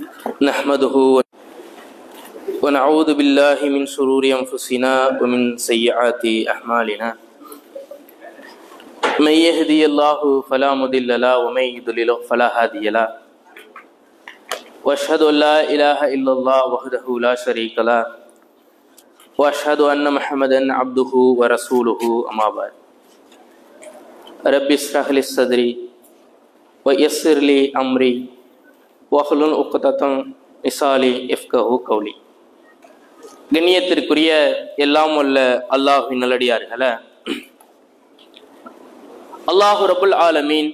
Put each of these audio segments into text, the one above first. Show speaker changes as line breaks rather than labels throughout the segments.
نحمده ونعوذ بالله من شرور أنفسنا ومن سيئات أعمالنا. من يهدي الله فلا مضل له ومن يضلل فلا هادي له. وأشهد أن لا إله إلا الله وحده لا شريك له. وأشهد أن محمدا عبده ورسوله أما بعد. رب اشرح لي صدري ويسر لي أمري. வஹலுல் உக்கதத்தம் மிசாலி எஃப்கஹு கௌலி. கண்ணியத்திற்குரிய எல்லாம் உள்ள அல்லாஹின் நல்லடியார்களே. அல்லாஹு ரபுல் ஆலமீன்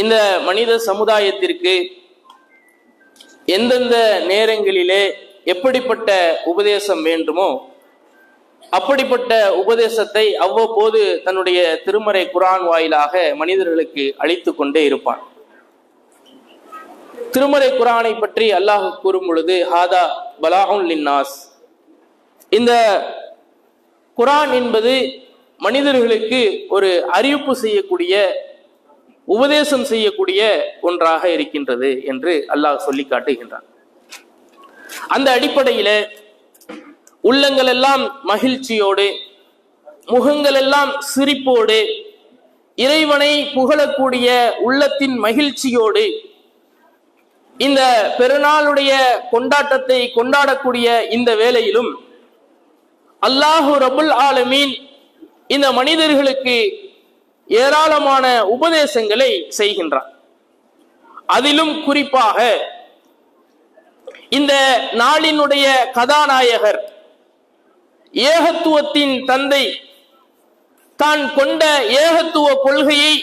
இந்த மனித சமுதாயத்திற்கு எந்தெந்த நேரங்களிலே எப்படிப்பட்ட உபதேசம் வேண்டுமோ அப்படிப்பட்ட உபதேசத்தை அவ்வப்போது தன்னுடைய திருமறை குரான் வாயிலாக மனிதர்களுக்கு அளித்து கொண்டே இருப்பான். திருமறை குரானை பற்றி அல்லாஹ் கூறும் பொழுது ஹாதா பலாஹுன் லின்னாஸ். இந்த குரான் என்பது மனிதர்களுக்கு ஒரு அறிவிப்பு செய்யக்கூடிய உபதேசம் செய்யக்கூடிய ஒன்றாக இருக்கின்றது என்று அல்லாஹ் சொல்லி காட்டுகின்றான். அந்த அடிப்படையில உள்ளங்கள் எல்லாம் மகிழ்ச்சியோடு முகங்கள் எல்லாம் சிரிப்போடு இறைவனை புகழக்கூடிய உள்ளத்தின் மகிழ்ச்சியோடு இந்த பெருநாளுடைய கொண்டாட்டத்தை கொண்டாடக்கூடிய இந்த வேலையிலும் அல்லாஹு ரபுல் ஆலமீன் இந்த மனிதர்களுக்கு ஏராளமான உபதேசங்களை செய்கின்றார் அதிலும் குறிப்பாக இந்த நாளினுடைய கதாநாயகர் ஏகத்துவத்தின் தந்தை தான் கொண்ட ஏகத்துவ கொள்கையை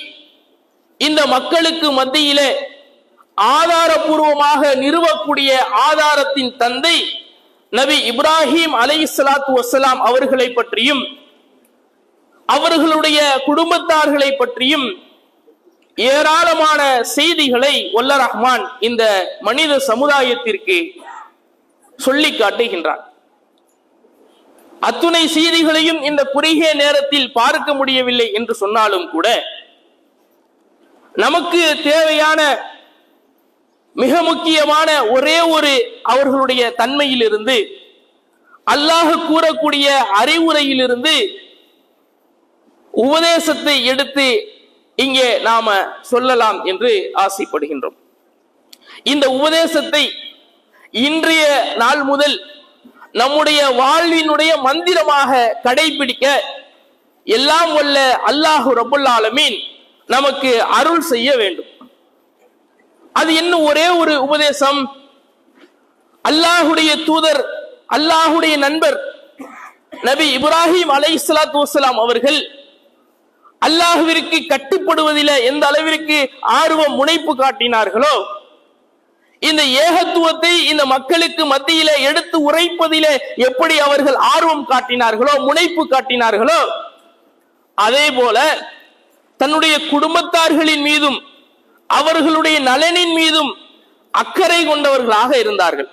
இந்த மக்களுக்கு மத்தியிலே ஆதாரபூர்வமாக நிறுவக்கூடிய ஆதாரத்தின் தந்தை நபி இப்ராஹிம் அலை சலாத்து வசலாம் அவர்களை பற்றியும் அவர்களுடைய குடும்பத்தார்களை பற்றியும் ஏராளமான செய்திகளை ஒல்ல ரஹ்மான் இந்த மனித சமுதாயத்திற்கு சொல்லி காட்டுகின்றார் அத்துணை செய்திகளையும் இந்த குறுகிய நேரத்தில் பார்க்க முடியவில்லை என்று சொன்னாலும் கூட நமக்கு தேவையான மிக முக்கியமான ஒரே ஒரு அவர்களுடைய தன்மையிலிருந்து அல்லாஹ் கூறக்கூடிய அறிவுரையிலிருந்து உபதேசத்தை எடுத்து இங்கே நாம சொல்லலாம் என்று ஆசைப்படுகின்றோம். இந்த உபதேசத்தை இன்றைய நாள் முதல் நம்முடைய வாழ்வினுடைய மந்திரமாக கடைபிடிக்க எல்லாம் வல்ல அல்லாஹு ரபுல்லாலமீன் நமக்கு அருள் செய்ய வேண்டும். அது என்ன ஒரே ஒரு உபதேசம்? அல்லாஹுடைய தூதர் அல்லாஹுடைய நண்பர் நபி இப்ராஹிம் அலை இஸ்லாத்து வசலாம் அவர்கள் அல்லாஹுவிற்கு கட்டுப்படுவதில் எந்த அளவிற்கு ஆர்வம் முனைப்பு காட்டினார்களோ இந்த ஏகத்துவத்தை இந்த மக்களுக்கு மத்தியில எடுத்து உரைப்பதில எப்படி அவர்கள் ஆர்வம் காட்டினார்களோ முனைப்பு காட்டினார்களோ அதே போல தன்னுடைய குடும்பத்தார்களின் மீதும் அவர்களுடைய நலனின் மீதும் அக்கறை கொண்டவர்களாக இருந்தார்கள்.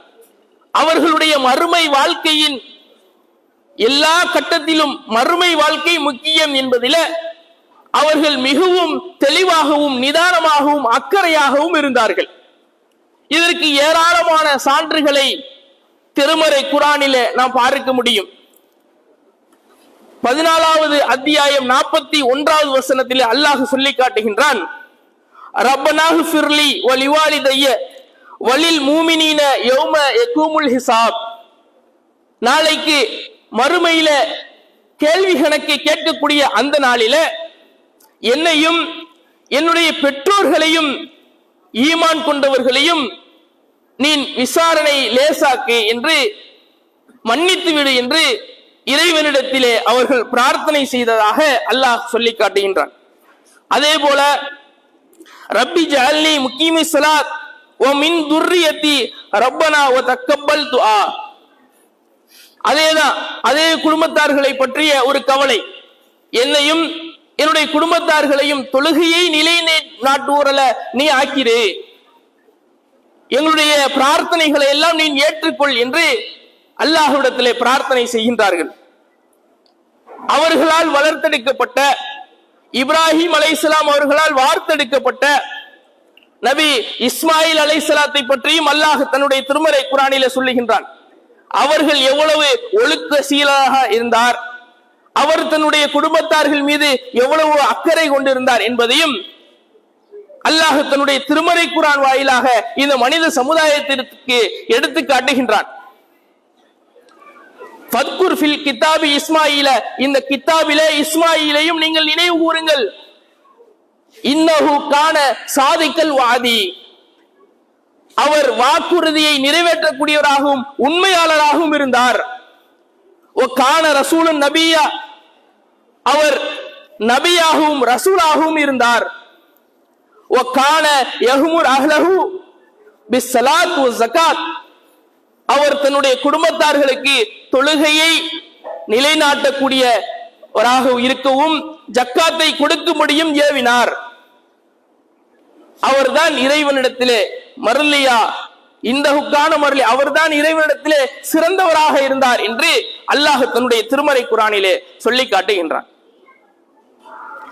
அவர்களுடைய மறுமை வாழ்க்கையின் எல்லா கட்டத்திலும் மறுமை வாழ்க்கை முக்கியம் என்பதில அவர்கள் மிகவும் தெளிவாகவும் நிதானமாகவும் அக்கறையாகவும் இருந்தார்கள். இதற்கு ஏராளமான சான்றுகளை திருமறை குரானில நாம் பார்க்க முடியும். பதினாலாவது அத்தியாயம் நாற்பத்தி ஒன்றாவது வசனத்தில் அல்லாஹ் சொல்லி காட்டுகின்றான் ரப்பனாஹு ஃபிர்லி வலிவாலி தைய வலில் மூமினீன யௌம எக்கூமுல் ஹிசாப். நாளைக்கு மறுமையில கேள்வி கணக்கை கேட்கக்கூடிய அந்த நாளில என்னையும் என்னுடைய பெற்றோர்களையும் ஈமான் கொண்டவர்களையும் நீ விசாரணை லேசாக்கு என்று மன்னித்து விடு என்று இறைவனிடத்திலே அவர்கள் பிரார்த்தனை செய்ததாக அல்லாஹ் சொல்லி காட்டுகின்றான் அதே போல ரப்பி ஜஅல்னி முக்கீமி சலாத். ஓ மின் துர்ரியத்தி ரப்பனா ஓ தக்கப்பல் துஆ. அதேதான் அதே குடும்பத்தார்களை பற்றிய ஒரு கவலை. என்னையும் என்னுடைய குடும்பத்தார்களையும் தொழுகையை நிலை நாட்டுவரல நீ ஆக்கிரு எங்களுடைய பிரார்த்தனைகளை எல்லாம் நீ ஏற்றுக்கொள் என்று அல்லாஹ்விடத்திலே பிரார்த்தனை செய்கின்றார்கள். அவர்களால் வளர்த்தெடுக்கப்பட்ட இப்ராஹிம் அலைசலாம் அவர்களால் வார்த்தெடுக்கப்பட்ட நபி இஸ்மாயில் அலைஹிஸ்ஸலாத்தை பற்றியும் அல்லாஹ் தன்னுடைய திருமறை குரானில சொல்லுகின்றான். அவர்கள் எவ்வளவு ஒழுக்க சீலாக இருந்தார் அவர் தன்னுடைய குடும்பத்தார்கள் மீது எவ்வளவு அக்கறை கொண்டிருந்தார் என்பதையும் அல்லாஹ் தன்னுடைய திருமறை குரான் வாயிலாக இந்த மனித சமுதாயத்திற்கு எடுத்து காட்டுகின்றான். ஃபத்குர் ஃபில் கித்தாபி இஸ்மாயில. இந்த கித்தாபிலே இஸ்மாயிலையும் நீங்கள் நினைவு கூறுங்கள். இன்னஹு கான சாதிக்கல் வாதி. அவர் வாக்குறுதியை நிறைவேற்றக்கூடியவராகவும் உண்மையாளராகவும் இருந்தார். ஓ கான ரசூலன் நபியா. அவர் நபியாகவும் ரசூலாகவும் இருந்தார். ஓ கான யஹ்முர் அஹ்லஹு. பிஸ்ஸலாத் வ ஜகாத். அவர் தன்னுடைய குடும்பத்தார்களுக்கு தொழுகையை நிலைநாட்டக்கூடியவராக இருக்கவும் ஜக்காத்தை கொடுக்கும்படியும் ஏவினார். அவர்தான் இறைவனிடத்திலே மருளியா. இந்த ஹுக்கான மருளி அவர்தான் இறைவனிடத்திலே சிறந்தவராக இருந்தார் என்று அல்லாஹ் தன்னுடைய திருமறை குரானிலே சொல்லி காட்டுகின்றான்.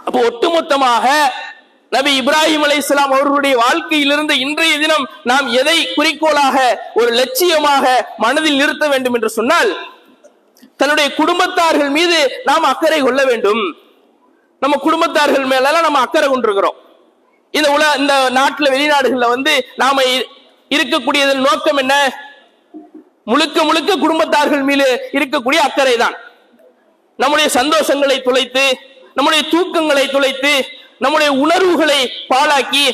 அப்போ ஒட்டுமொத்தமாக நபி இப்ராஹிம் அலைஹிஸ்ஸலாம் அவர்களுடைய வாழ்க்கையிலிருந்து இன்றைய தினம் நாம் எதை குறிக்கோளாக ஒரு லட்சியமாக மனதில் நிறுத்த வேண்டும் என்று சொன்னால் தன்னுடைய குடும்பத்தார்கள் மீது நாம் அக்கறை கொள்ள வேண்டும். நம்ம குடும்பத்தார்கள் மேலெல்லாம் நம்ம அக்கறை கொண்டிருக்கிறோம். இந்த உல இந்த நாட்டில் வெளிநாடுகளில் வந்து நாம இருக்கக்கூடியதன் நோக்கம் என்ன? முழுக்க முழுக்க குடும்பத்தார்கள் மீது இருக்கக்கூடிய அக்கறை தான் நம்முடைய சந்தோஷங்களை துளைத்து நம்முடைய தூக்கங்களை துளைத்து நம்முடைய உணர்வுகளை பாழாக்கி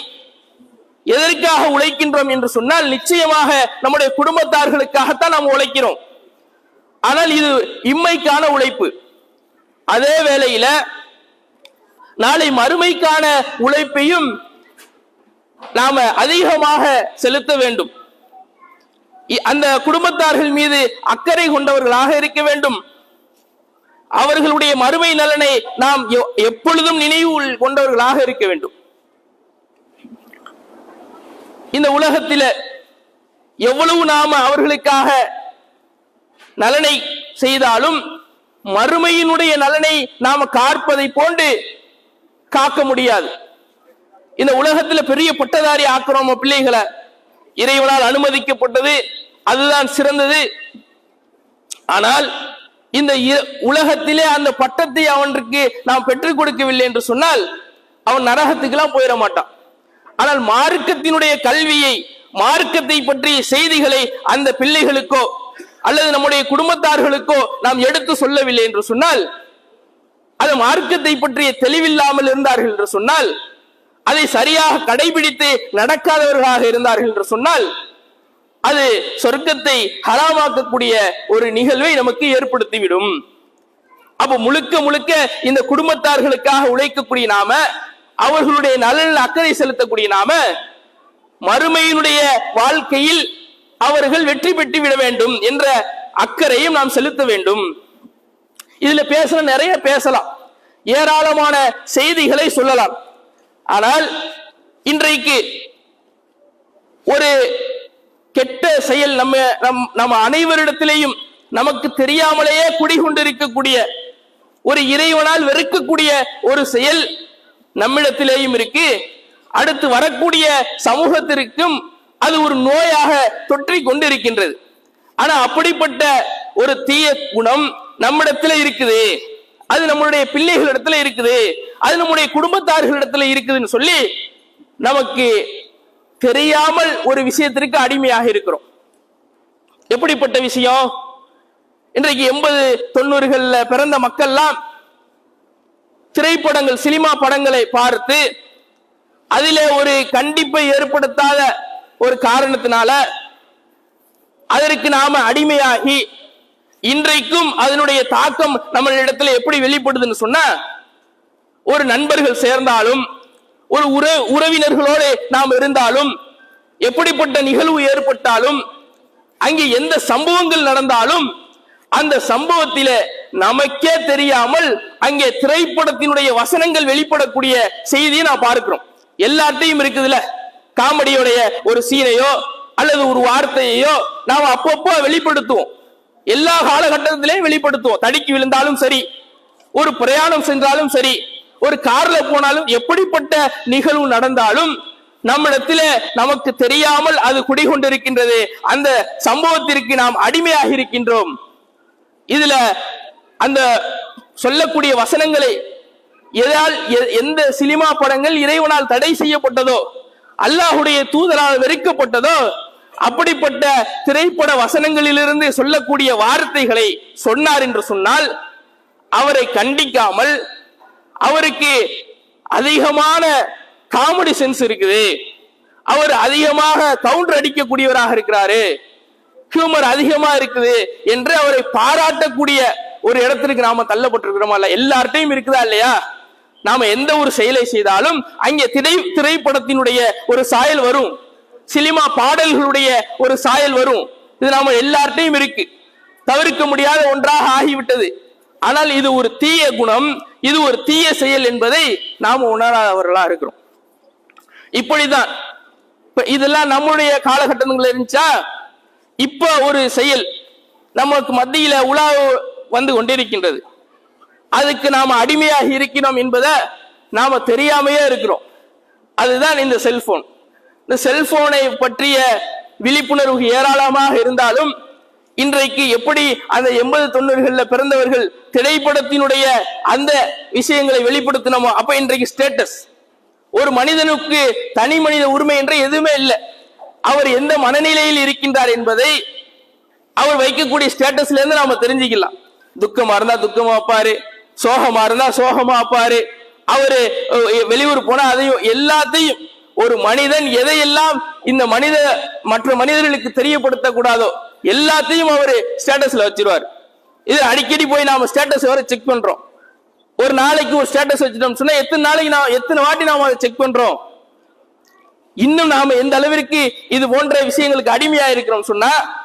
எதற்காக உழைக்கின்றோம் என்று சொன்னால் நிச்சயமாக நம்முடைய குடும்பத்தார்களுக்காகத்தான் நாம் உழைக்கிறோம். ஆனால் இது இம்மைக்கான உழைப்பு. அதே வேளையில நாளை மறுமைக்கான உழைப்பையும் நாம அதிகமாக செலுத்த வேண்டும். அந்த குடும்பத்தார்கள் மீது அக்கறை கொண்டவர்களாக இருக்க வேண்டும். அவர்களுடைய மறுமை நலனை நாம் எ- எப்பொழுதும் நினைவு கொண்டவர்களாக இருக்க வேண்டும். இந்த உலகத்தில எவ்வளவு நாம அவர்களுக்காக நலனை செய்தாலும் மறுமையினுடைய நலனை நாம காற்பதை போன்று காக்க முடியாது. இந்த உலகத்துல பெரிய பட்டதாரி ஆக்குறோம் பிள்ளைகளை இறைவனால் அனுமதிக்கப்பட்டது அதுதான் சிறந்தது. ஆனால் இந்த இ- உலகத்திலே அந்த பட்டத்தை அவனுக்கு நாம் பெற்றுக் கொடுக்கவில்லை என்று சொன்னால் அவன் நரகத்துக்கெல்லாம் போயிட மாட்டான். ஆனால் மார்க்கத்தினுடைய கல்வியை மார்க்கத்தை பற்றிய செய்திகளை அந்த பிள்ளைகளுக்கோ அல்லது நம்முடைய குடும்பத்தார்களுக்கோ நாம் எடுத்து சொல்லவில்லை என்று சொன்னால் அது மார்க்கத்தை பற்றிய தெளிவில்லாமல் இருந்தார்கள் என்று சொன்னால் அதை சரியாக கடைபிடித்து நடக்காதவர்களாக இருந்தார்கள் என்று சொன்னால் அது சொர்க்கத்தை ஹராமாக்கக்கூடிய ஒரு நிகழ்வை நமக்கு ஏற்படுத்திவிடும். அப்ப முழுக்க முழுக்க இந்த குடும்பத்தார்களுக்காக உழைக்கக்கூடிய நாம அவர்களுடைய நலனில் அக்கறை செலுத்தக்கூடிய நாம மறுமையினுடைய வாழ்க்கையில் அவர்கள் வெற்றி பெற்று விட வேண்டும் என்ற அக்கறையும் நாம் செலுத்த வேண்டும். இதுல பேச நிறைய பேசலாம். ஏராளமான செய்திகளை சொல்லலாம். ஆனால் இன்றைக்கு ஒரு கெட்ட செயல் நம்ம நம் நம்ம அனைவரிடத்திலேயும் நமக்கு தெரியாமலேயே குடிகொண்டிருக்கக்கூடிய ஒரு இறைவனால் வெறுக்கக்கூடிய ஒரு செயல் நம்மிடத்திலேயும் இருக்கு. அடுத்து வரக்கூடிய சமூகத்திற்கும் அது ஒரு நோயாக தொற்றி கொண்டிருக்கின்றது. ஆனா அப்படிப்பட்ட ஒரு தீய குணம் நம்மிடத்துல இருக்குது. அது நம்மளுடைய பிள்ளைகளிடத்துல இருக்குது. அது நம்முடைய குடும்பத்தார்களிடத்துல இருக்குதுன்னு சொல்லி நமக்கு தெரியாமல் ஒரு விஷயத்திற்கு அடிமையாக இருக்கிறோம். எப்படிப்பட்ட விஷயம்? இன்றைக்கு எண்பது தொண்ணூறுகள்ல பிறந்த மக்கள்லாம் திரைப்படங்கள் சினிமா படங்களை பார்த்து அதிலே ஒரு கண்டிப்பை ஏற்படுத்தாத ஒரு காரணத்தினால அதற்கு நாம அடிமையாகி இன்றைக்கும் அதனுடைய தாக்கம் நம்மளிடத்துல எப்படி வெளிப்படுதுன்னு சொன்னா ஒரு நண்பர்கள் சேர்ந்தாலும் ஒரு உற உறவினர்களோடு நாம் இருந்தாலும் எப்படிப்பட்ட நிகழ்வு ஏற்பட்டாலும் அங்கே எந்த சம்பவங்கள் நடந்தாலும் அந்த சம்பவத்தில நமக்கே தெரியாமல் அங்கே திரைப்படத்தினுடைய வசனங்கள் வெளிப்படக்கூடிய செய்தியை நான் பார்க்கிறோம். எல்லாத்தையும் இருக்குதுல காமெடியோடைய ஒரு சீனையோ அல்லது ஒரு வார்த்தையோ நாம் அப்பப்போ வெளிப்படுத்துவோம். எல்லா காலகட்டத்திலையும் வெளிப்படுத்துவோம். தடுக்கி விழுந்தாலும் சரி ஒரு பிரயாணம் சென்றாலும் சரி ஒரு கார்ல போனாலும் எப்படிப்பட்ட நிகழ்வு நடந்தாலும் நம்மிடத்தில நமக்கு தெரியாமல் அது குடிகொண்டிருக்கின்றது. அந்த சம்பவத்திற்கு நாம் அடிமையாக இருக்கின்றோம். இதுல அந்த சொல்லக்கூடிய வசனங்களை எதால் எ- எந்த சினிமா படங்கள் இறைவனால் தடை செய்யப்பட்டதோ அல்லாஹுடைய தூதரால் வெறுக்கப்பட்டதோ அப்படிப்பட்ட திரைப்பட வசனங்களிலிருந்து சொல்லக்கூடிய வார்த்தைகளை சொன்னார் என்று சொன்னால் அவரை கண்டிக்காமல் அவருக்கு அதிகமான காமெடி சென்ஸ் இருக்குது. அவர் அதிகமாக கவுண்டர் அடிக்கக்கூடியவராக இருக்கிறாரு. ஹியூமர் அதிகமா இருக்குது என்று அவரை பாராட்டக்கூடிய ஒரு இடத்திற்கு நாம தள்ளப்பட்டிருக்கிறோமா இல்ல எல்லார்ட்டையும் இருக்குதா இல்லையா? நாம எந்த ஒரு செயலை செய்தாலும் அங்கே திரை திரைப்படத்தினுடைய ஒரு சாயல் வரும். சினிமா பாடல்களுடைய ஒரு சாயல் வரும். இது நாம எல்லார்ட்டையும் இருக்கு. தவிர்க்க முடியாத ஒன்றாக ஆகிவிட்டது. ஆனால் இது ஒரு தீய குணம் இது ஒரு தீய செயல் என்பதை நாம் உணராதவர்களா இருக்கிறோம். இப்படிதான். இதெல்லாம் நம்முடைய காலகட்டங்கள் இருந்துச்சா? இப்ப ஒரு செயல் நமக்கு மத்தியில உலா வந்து கொண்டிருக்கின்றது. அதுக்கு நாம் அடிமையாக இருக்கிறோம் என்பதை நாம தெரியாமையே இருக்கிறோம். அதுதான் இந்த செல்போன் இந்த செல்போனை பற்றிய விழிப்புணர்வு ஏராளமாக இருந்தாலும் இன்றைக்கு எப்படி அந்த எண்பது தொண்ணூறுகள்ல பிறந்தவர்கள் திரைப்படத்தினுடைய அந்த விஷயங்களை வெளிப்படுத்தினோமோ அப்ப இன்றைக்கு ஸ்டேட்டஸ் ஒரு மனிதனுக்கு தனி மனித உரிமை என்று எதுவுமே இல்லை. அவர் எந்த மனநிலையில் இருக்கின்றார் என்பதை அவர் வைக்கக்கூடிய ஸ்டேட்டஸ்ல இருந்து நாம தெரிஞ்சுக்கலாம். துக்கமா இருந்தா துக்கமா வைப்பாரு சோகமா இருந்தா சோகமா வைப்பாரு. அவரு வெளியூர் போனா அதையும் எல்லாத்தையும் ஒரு மனிதன் எதையெல்லாம் இந்த மனித மற்ற மனிதர்களுக்கு தெரியப்படுத்த கூடாதோ எல்லாத்தையும் அவர் ஸ்டேட்டஸ்ல வச்சிருவார். இது அடிக்கடி போய் நாம ஸ்டேட்டஸ் வர செக் பண்றோம். ஒரு நாளைக்கு ஒரு ஸ்டேட்டஸ் வச்சுட்டோம் சொன்னா எத்தனை நாளைக்கு நான் எத்தனை வாட்டி நாம அதை செக் பண்றோம்? இன்னும் நாம எந்த அளவிற்கு இது போன்ற விஷயங்களுக்கு அடிமையா இருக்கிறோம் சொன்னா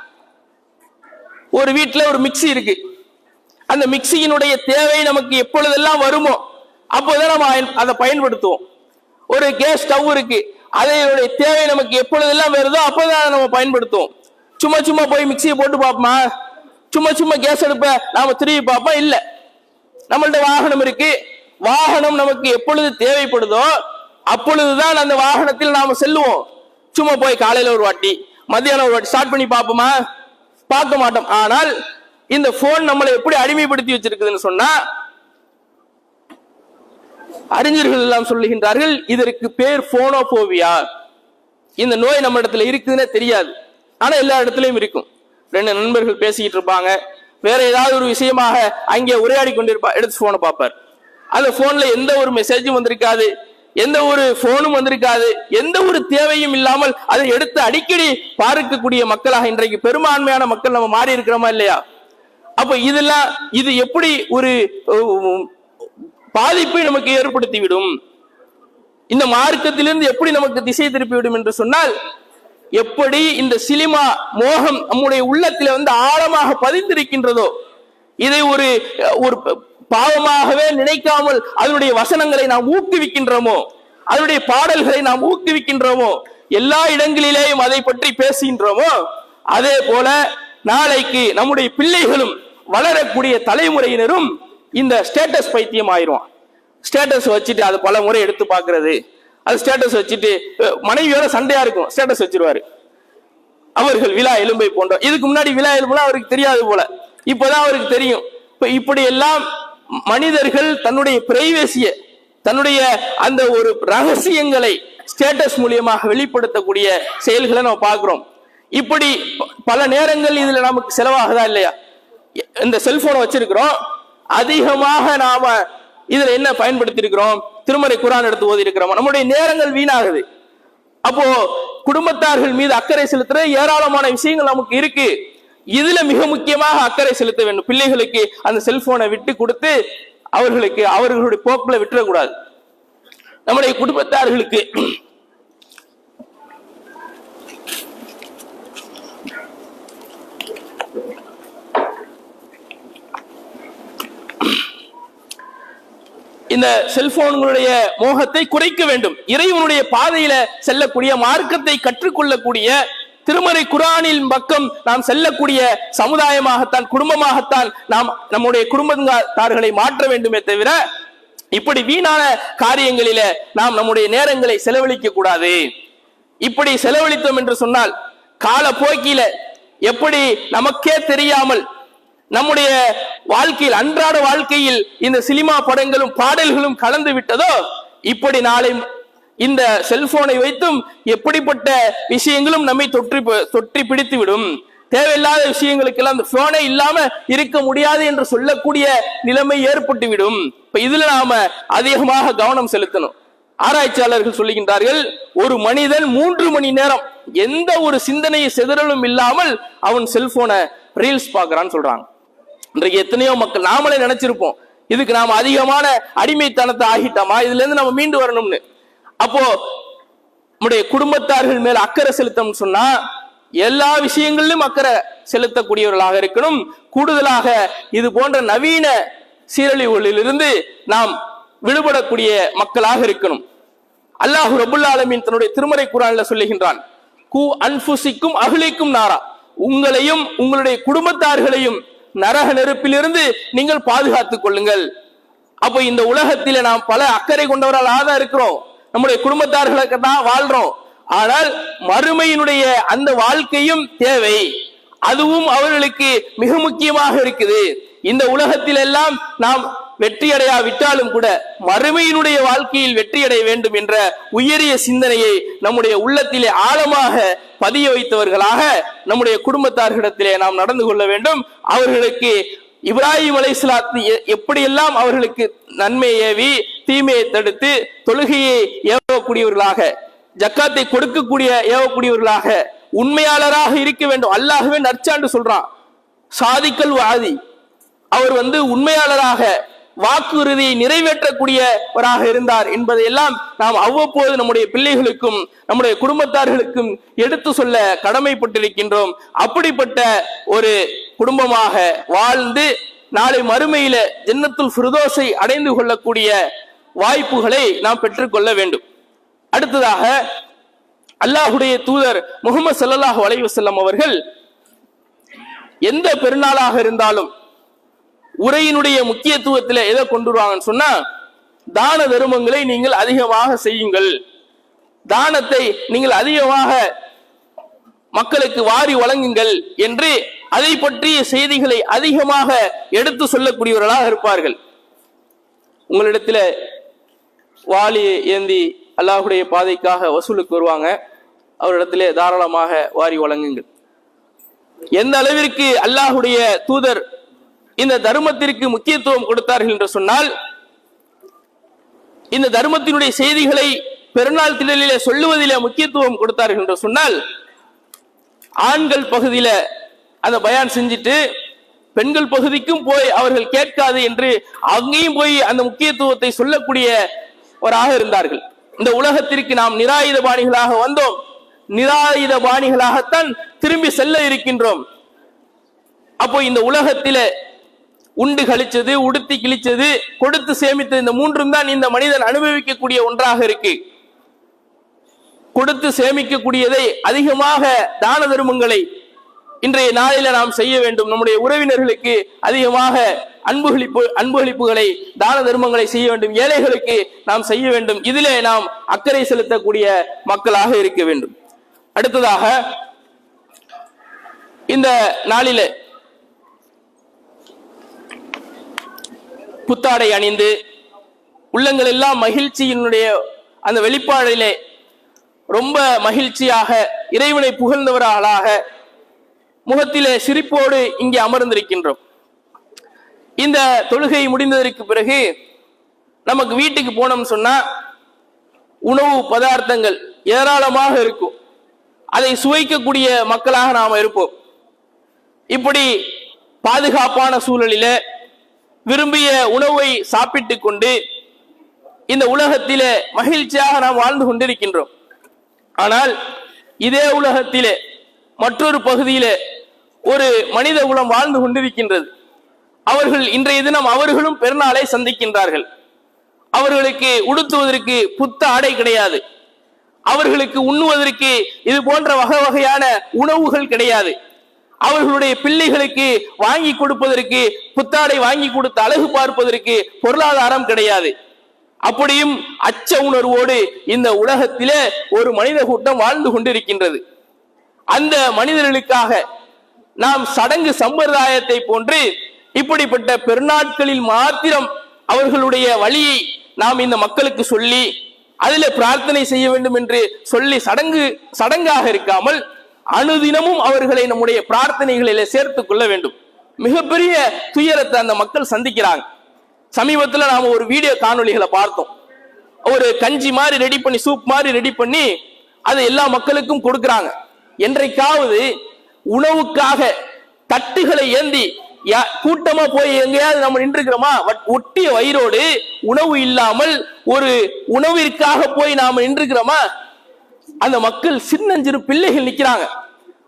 ஒரு வீட்டில் ஒரு மிக்ஸி இருக்கு. அந்த மிக்சியினுடைய தேவை நமக்கு எப்பொழுதெல்லாம் வருமோ அப்போதான் நம்ம அயன்- அதை பயன்படுத்துவோம். ஒரு கேஸ் ஸ்டவ் இருக்கு. அதனுடைய தேவை நமக்கு எப்பொழுதெல்லாம் வருதோ அப்போதான் அதை நம்ம பயன்படுத்துவோம். சும்மா சும்மா போய் மிக்சியை போட்டு பார்ப்போமா? சும்மா சும்மா கேஸ் அடுப்பை நாம திரும்பி பார்ப்போம்? இல்ல. நம்மள்ட்ட வாகனம் இருக்கு. வாகனம் நமக்கு எப்பொழுது தேவைப்படுதோ அப்பொழுதுதான் அந்த வாகனத்தில் நாம செல்லுவோம். சும்மா போய் காலையில ஒரு வாட்டி மத்தியானம் ஒரு வாட்டி ஸ்டார்ட் பண்ணி பார்ப்போமா? பார்க்க மாட்டோம். ஆனால் இந்த போன் நம்மளை எப்படி அடிமைப்படுத்தி வச்சிருக்குதுன்னு சொன்னா அறிஞர்கள் எல்லாம் சொல்லுகின்றார்கள் இதற்கு பேர் போனோபோவியா இந்த நோய் நம்ம இடத்துல இருக்குதுன்னே தெரியாது. ஆனா எல்லா இடத்துலயும் இருக்கும். ரெண்டு நண்பர்கள் பேசிக்கிட்டு இருப்பாங்க. வேற ஏதாவது ஒரு விஷயமாக அங்கே உரையாடி கொண்டிருப்பா எடுத்து போனை பார்ப்பார். அந்த போன்ல எந்த ஒரு மெசேஜும் வந்திருக்காது. எந்த ஒரு போனும் வந்திருக்காது. எந்த ஒரு தேவையும் இல்லாமல் அதை எடுத்து அடிக்கடி பார்க்கக்கூடிய மக்களாக இன்றைக்கு பெரும்பான்மையான மக்கள் நம்ம மாறி இருக்கிறோமா இல்லையா? அப்ப இதெல்லாம் இது எப்படி ஒரு பாதிப்பை நமக்கு ஏற்படுத்திவிடும் இந்த மார்க்கத்திலிருந்து எப்படி நமக்கு திசை திருப்பிவிடும் என்று சொன்னால் எப்படி இந்த சினிமா மோகம் நம்முடைய உள்ளத்தில் வந்து ஆழமாக பதிந்திருக்கின்றதோ இதை ஒரு ஒரு பாவமாகவே நினைக்காமல் அதனுடைய வசனங்களை நாம் ஊக்குவிக்கின்றோமோ அதனுடைய பாடல்களை நாம் ஊக்குவிக்கின்றோமோ எல்லா இடங்களிலேயும் அதை பற்றி பேசுகின்றோமோ அதே போல நாளைக்கு நம்முடைய பிள்ளைகளும் வளரக்கூடிய தலைமுறையினரும் இந்த ஸ்டேட்டஸ் பைத்தியம் ஆயிரும் ஸ்டேட்டஸ் வச்சுட்டு அது பல முறை எடுத்து பார்க்கறது. அது ஸ்டேட்டஸ் வச்சுட்டு மனைவியோட சண்டையா இருக்கும் ஸ்டேட்டஸ் வச்சிருவாரு. அவர்கள் விழா எலும்பை போன்ற இதுக்கு முன்னாடி விழா எலும்புலாம் அவருக்கு தெரியாது போல. இப்போதான் அவருக்கு தெரியும். இப்ப இப்படி எல்லாம் மனிதர்கள் தன்னுடைய பிரைவேசிய தன்னுடைய அந்த ஒரு ரகசியங்களை ஸ்டேட்டஸ் மூலியமாக வெளிப்படுத்தக்கூடிய செயல்களை நம்ம பார்க்கிறோம். இப்படி பல நேரங்கள் இதுல நமக்கு செலவாகுதா இல்லையா? இந்த செல்போனை வச்சிருக்கிறோம். அதிகமாக நாம இதுல என்ன பயன்படுத்தி இருக்கிறோம் திருமறை குரான் எடுத்து ஓதி இருக்கிறோம் நம்முடைய நேரங்கள் வீணாகுது. அப்போ குடும்பத்தார்கள் மீது அக்கறை செலுத்துற ஏராளமான விஷயங்கள் நமக்கு இருக்கு. இதுல மிக முக்கியமாக அக்கறை செலுத்த வேண்டும். பிள்ளைகளுக்கு அந்த செல்போனை விட்டு கொடுத்து அவர்களுக்கு அவர்களுடைய போக்குல விட்டுறக்கூடாது. நம்முடைய குடும்பத்தார்களுக்கு இந்த செல்போன்களுடைய மோகத்தை குறைக்க வேண்டும். இறைவனுடைய பாதையில செல்லக்கூடிய மார்க்கத்தை கற்றுக்கொள்ளக்கூடிய திருமறை குரானின் பக்கம் நாம் செல்லக்கூடிய சமுதாயமாகத்தான் குடும்பமாகத்தான் நாம் நம்முடைய குடும்பத்தார்களை மாற்ற வேண்டுமே தவிர இப்படி வீணான காரியங்களில நாம் நம்முடைய நேரங்களை செலவழிக்க கூடாது. இப்படி செலவழித்தோம் என்று சொன்னால் கால போக்கில எப்படி நமக்கே தெரியாமல் நம்முடைய வாழ்க்கையில் அன்றாட வாழ்க்கையில் இந்த சினிமா படங்களும் பாடல்களும் கலந்து விட்டதோ இப்படி நாளை இந்த செல்போனை வைத்தும் எப்படிப்பட்ட விஷயங்களும் நம்மை தொற்றி தொற்றி பிடித்து விடும் தேவையில்லாத விஷயங்களுக்கெல்லாம் அந்த போனே இல்லாம இருக்க முடியாது என்று சொல்லக்கூடிய நிலைமை ஏற்பட்டுவிடும். இப்ப இதுல நாம அதிகமாக கவனம் செலுத்தணும். ஆராய்ச்சியாளர்கள் சொல்லுகின்றார்கள் ஒரு மனிதன் மூன்று மணி நேரம் எந்த ஒரு சிந்தனை சிதறலும் இல்லாமல் அவன் செல்போனை ரீல்ஸ் பாக்குறான்னு சொல்றாங்க. இன்றைக்கு எத்தனையோ மக்கள் நாமளே நினைச்சிருப்போம் இதுக்கு நாம அதிகமான அடிமைத்தனத்தை ஆகிட்டோமா? இதுல இருந்து நம்ம மீண்டு வரணும்னு. அப்போ நம்முடைய குடும்பத்தார்கள் மேல் அக்கறை செலுத்தம் சொன்னா எல்லா விஷயங்களிலும் அக்கறை செலுத்தக்கூடியவர்களாக இருக்கணும். கூடுதலாக இது போன்ற நவீன சீரழிவுகளிலிருந்து நாம் விடுபடக்கூடிய மக்களாக இருக்கணும். அல்லாஹு ரபுல்லா ஆலமீன் தன்னுடைய திருமறை குரான்ல சொல்லுகின்றான் கு அன்புசிக்கும் அகிலிக்கும் நாரா. உங்களையும் உங்களுடைய குடும்பத்தார்களையும் நரக நெருப்பிலிருந்து நீங்கள் பாதுகாத்துக் கொள்ளுங்கள். அப்போ இந்த உலகத்தில நாம் பல அக்கறை கொண்டவர்களாக தான் இருக்கிறோம். நம்முடைய குடும்பத்தார்களுக்கு தான் வாழ்றோம். ஆனால் மறுமையினுடைய அந்த வாழ்க்கையும் தேவை. அதுவும் அவர்களுக்கு மிக முக்கியமாக இருக்குது. இந்த உலகத்தில் எல்லாம் நாம் வெற்றியடையா விட்டாலும் கூட மறுமையினுடைய வாழ்க்கையில் வெற்றியடைய வேண்டும் என்ற உயரிய சிந்தனையை நம்முடைய உள்ளத்திலே ஆழமாக பதிய வைத்தவர்களாக நம்முடைய குடும்பத்தார்களிடத்திலே நாம் நடந்து கொள்ள வேண்டும். அவர்களுக்கு இப்ராஹிம் அலை எப்படியெல்லாம் அவர்களுக்கு நன்மை ஏவி தீமையை தடுத்து தொழுகையை ஏவக்கூடியவர்களாக ஜக்காத்தை கொடுக்கக்கூடிய ஏவக்கூடியவர்களாக உண்மையாளராக இருக்க வேண்டும். அல்லாகவே நற்சான்று சொல்றான். சாதிக்கல் வாதி. அவர் வந்து உண்மையாளராக வாக்குறுதியை நிறைவேற்றக்கூடியவராக இருந்தார் என்பதையெல்லாம் நாம் அவ்வப்போது நம்முடைய பிள்ளைகளுக்கும் நம்முடைய குடும்பத்தார்களுக்கும் எடுத்து சொல்ல கடமைப்பட்டிருக்கின்றோம். அப்படிப்பட்ட ஒரு குடும்பமாக வாழ்ந்து நாளை மறுமையில ஜன்னத்துல் ஃபிருதோஸை அடைந்து கொள்ளக்கூடிய வாய்ப்புகளை நாம் பெற்றுக்கொள்ள வேண்டும். அடுத்ததாக அல்லாஹுடைய தூதர் முகமது சல்லாஹ் அலைஹி வஸல்லம் அவர்கள் எந்த பெருநாளாக இருந்தாலும் உரையினுடைய முக்கியத்துவத்தில் எதை கொண்டு வருவாங்கன்னு சொன்னா தான தர்மங்களை நீங்கள் அதிகமாக செய்யுங்கள். தானத்தை நீங்கள் அதிகமாக மக்களுக்கு வாரி வழங்குங்கள் என்று அதை பற்றிய செய்திகளை அதிகமாக எடுத்து சொல்லக்கூடியவர்களாக இருப்பார்கள். உங்களிடத்துல வாளி ஏந்தி அல்லாஹுடைய பாதைக்காக வசூலுக்கு வருவாங்க. அவரிடத்திலே தாராளமாக வாரி வழங்குங்கள். எந்த அளவிற்கு அல்லாஹுடைய தூதர் இந்த தர்மத்திற்கு முக்கியத்துவம் கொடுத்தார்கள் என்று சொன்னால் இந்த தர்மத்தினுடைய செய்திகளை பெருநாள் திடலிலே சொல்லுவதிலே முக்கியத்துவம் கொடுத்தார்கள் என்று சொன்னால் ஆண்கள் பகுதியில அந்த பயான் செஞ்சுட்டு பெண்கள் பகுதிக்கும் போய் அவர்கள் கேட்காது என்று அங்கேயும் போய் அந்த முக்கியத்துவத்தை சொல்லக்கூடியவராக இருந்தார்கள். இந்த உலகத்திற்கு நாம் நிராயுத பாணிகளாக வந்தோம். நிராயுத பாணிகளாகத்தான் திரும்பி செல்ல இருக்கின்றோம். அப்போ இந்த உலகத்தில உண்டு கழிச்சது உடுத்தி கிழிச்சது கொடுத்து சேமித்தது இந்த மூன்றும் தான் இந்த மனிதன் அனுபவிக்கக்கூடிய ஒன்றாக இருக்கு. கொடுத்து சேமிக்கக்கூடியதை அதிகமாக தான தர்மங்களை இன்றைய நாளில நாம் செய்ய வேண்டும். நம்முடைய உறவினர்களுக்கு அதிகமாக அன்புகளிப்பு அன்புகளிப்புகளை தான தர்மங்களை செய்ய வேண்டும். ஏழைகளுக்கு நாம் செய்ய வேண்டும். இதிலே நாம் அக்கறை செலுத்தக்கூடிய மக்களாக இருக்க வேண்டும். அடுத்ததாக இந்த நாளிலே புத்தாடை அணிந்து உள்ளங்கள் எல்லாம் மகிழ்ச்சியினுடைய அந்த வெளிப்பாடிலே ரொம்ப மகிழ்ச்சியாக இறைவனை புகழ்ந்தவர்களாக முகத்திலே சிரிப்போடு இங்கே அமர்ந்திருக்கின்றோம். இந்த தொழுகை முடிந்ததற்கு பிறகு நமக்கு வீட்டுக்கு போனோம்னு சொன்னா உணவு பதார்த்தங்கள் ஏராளமாக இருக்கும். அதை சுவைக்கக்கூடிய மக்களாக நாம் இருப்போம். இப்படி பாதுகாப்பான சூழலில் விரும்பிய உணவை சாப்பிட்டு கொண்டு இந்த உலகத்தில மகிழ்ச்சியாக நாம் வாழ்ந்து கொண்டிருக்கின்றோம். ஆனால் இதே உலகத்திலே மற்றொரு பகுதியிலே ஒரு மனித குலம் வாழ்ந்து கொண்டிருக்கின்றது. அவர்கள் இன்றைய தினம் அவர்களும் பெருநாளை சந்திக்கின்றார்கள். அவர்களுக்கு உடுத்துவதற்கு புத்த ஆடை கிடையாது. அவர்களுக்கு உண்ணுவதற்கு இது போன்ற வகை வகையான உணவுகள் கிடையாது. அவர்களுடைய பிள்ளைகளுக்கு வாங்கி கொடுப்பதற்கு புத்தாடை வாங்கி கொடுத்து அழகு பார்ப்பதற்கு பொருளாதாரம் கிடையாது.
அப்படியும் அச்ச உணர்வோடு இந்த உலகத்திலே ஒரு மனித கூட்டம் வாழ்ந்து கொண்டிருக்கின்றது. அந்த மனிதர்களுக்காக நாம் சடங்கு சம்பிரதாயத்தை போன்று இப்படிப்பட்ட பெருநாட்களில் மாத்திரம் அவர்களுடைய வழியை நாம் இந்த மக்களுக்கு சொல்லி அதில் பிரார்த்தனை செய்ய வேண்டும் என்று சொல்லி சடங்கு சடங்காக இருக்காமல் அனுதினமும் அவர்களை நம்முடைய பிரார்த்தனைகளிலே சேர்த்துக் கொள்ள வேண்டும். மிகப்பெரிய துயரத்தை அந்த மக்கள் சந்திக்கிறாங்க. சமீபத்தில் நாம ஒரு வீடியோ காணொலிகளை பார்த்தோம். ஒரு கஞ்சி மாதிரி ரெடி பண்ணி சூப் மாதிரி ரெடி பண்ணி அதை எல்லா மக்களுக்கும் கொடுக்குறாங்க. என்றைக்காவது உணவுக்காக தட்டுகளை ஏந்தி யா- கூட்டமா போய் எங்கேயாவது நம்ம நின்றுக்கிறோமா? வட்- ஒட்டிய வயிறோடு உணவு இல்லாமல் ஒரு உணவிற்காக போய் நாம நின்றுக்கிறோமா? அந்த மக்கள் சின்னஞ்சிறு பிள்ளைகள் நிக்கிறாங்க.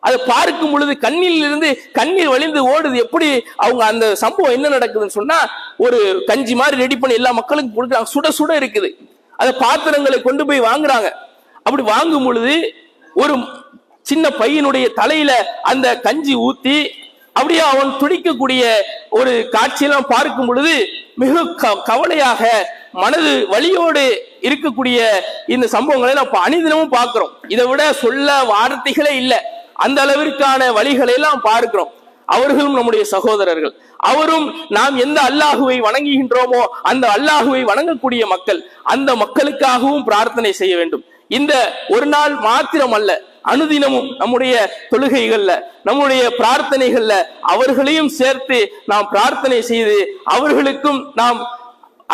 அதை பார்க்கும் பொழுது கண்ணில் இருந்து கண்ணீர் வழிந்து ஓடுது. எப்படி அவங்க அந்த சம்பவம் என்ன நடக்குதுன்னு சொன்னா ஒரு கஞ்சி மாதிரி ரெடி பண்ணி எல்லா மக்களுக்கும் கொடுக்குறாங்க. சுட சுட இருக்குது. அதை பாத்திரங்களை கொண்டு போய் வாங்குறாங்க. அப்படி வாங்கும் பொழுது ஒரு சின்ன பையனுடைய தலையில அந்த கஞ்சி ஊத்தி அப்படியே அவன் துடிக்கக்கூடிய ஒரு காட்சியெல்லாம் பார்க்கும் பொழுது மிக கவலையாக மனது வழியோடு இருக்கக்கூடிய இந்த சம்பவங்களை நம்ம அனிதினமும் பார்க்கிறோம். இதை விட சொல்ல வார்த்தைகளே இல்லை. அந்த அளவிற்கான வழிகளை எல்லாம் பார்க்கிறோம். அவர்களும் நம்முடைய சகோதரர்கள். அவரும் நாம் எந்த அல்லாஹுவை வணங்குகின்றோமோ அந்த அல்லாஹுவை வணங்கக்கூடிய மக்கள் அந்த மக்களுக்காகவும் பிரார்த்தனை செய்ய வேண்டும். இந்த ஒரு நாள் மாத்திரம் அல்ல அனுதினமும் நம்முடைய தொழுகைகள்ல நம்முடைய பிரார்த்தனைகள்ல அவர்களையும் சேர்த்து நாம் பிரார்த்தனை செய்து அவர்களுக்கும் நாம்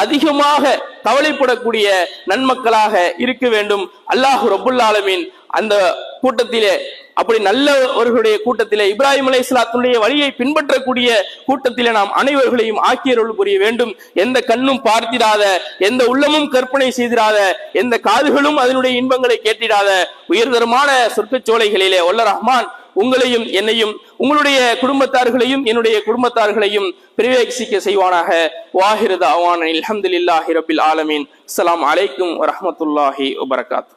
அதிகமாக கவலைப்படக்கூடிய நன்மக்களாக இருக்க வேண்டும். அல்லாஹ் ரபுல்லாலமின் அந்த கூட்டத்திலே அப்படி நல்லவர்களுடைய கூட்டத்திலே இப்ராஹிம் அலை வழியை பின்பற்றக்கூடிய கூட்டத்திலே நாம் அனைவர்களையும் ஆக்கியருள் புரிய வேண்டும். எந்த கண்ணும் பார்த்திடாத எந்த உள்ளமும் கற்பனை செய்திடாத எந்த காதுகளும் அதனுடைய இன்பங்களை கேட்டிடாத உயர்தரமான சொர்க்கச் சோலைகளிலே வல்ல ரஹ்மான் உங்களையும் என்னையும் உங்களுடைய குடும்பத்தார்களையும் என்னுடைய குடும்பத்தார்களையும் பிரவேசிக்க செய்வானாக. வாஹிரத அவான் அல்ஹம்துலில்லாஹி ரபில் ஆலமீன். அஸ்ஸலாமு அலைக்கும் வரமத்துல்லாஹி வபரகாத்.